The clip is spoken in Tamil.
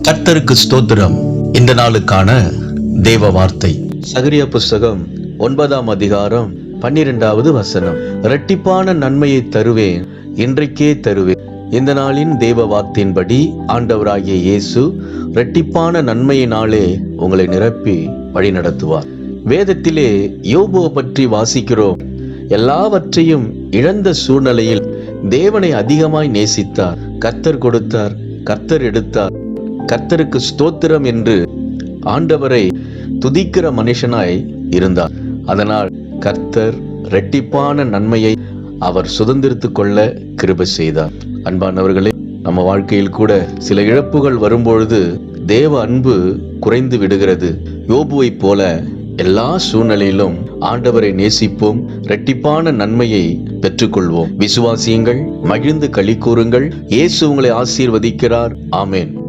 கர்த்தருக்கு ஸ்தோத்திரம். இந்த நாளுக்கான தேவ வார்த்தை. சகரிய புஸ்தகம் ஒன்பதாம் அதிகாரம் பன்னிரெண்டாவது வசனம். இரட்டிப்பான நன்மையை தருவேன் இன்றைக்கே தருவேன். இந்த நாளின் தேவ வார்த்தையின்படி ஆண்டவராகிய இயேசு இரட்டிப்பான நன்மையினாலே உங்களை நிரப்பி வழி நடத்துவார் வேதத்திலே யோபுவை பற்றி வாசிக்கிறோம். எல்லாவற்றையும் இழந்த சூழ்நிலையில் தேவனை அதிகமாய் நேசித்தார். கர்த்தர் கொடுத்தார் கர்த்தர் எடுத்தார். கர்த்தருக்கு ஸ்தோத்திரம் என்று ஆண்டவரை துதிக்கிற மனுஷனாய் இருந்தார். அதனால் கர்த்தர் இரட்டிப்பான நன்மையை அவர் சுதந்திரித்து கொள்ள கிருபை செய்தார். அன்பானவர்களே நம்ம வாழ்க்கையில் கூட சில இழப்புகள் வரும்பொழுது தேவ அன்பு குறைந்து விடுகிறது. யோபுவைப் போல எல்லா சூழ்நிலையிலும் ஆண்டவரை நேசிப்போம் இரட்டிப்பான நன்மையை பெற்றுக்கொள்வோம். விசுவாசியுங்கள் மகிழ்ந்து களி கூறுங்கள். இயேசு உங்களை ஆசீர்வதிக்கிறார். ஆமேன்.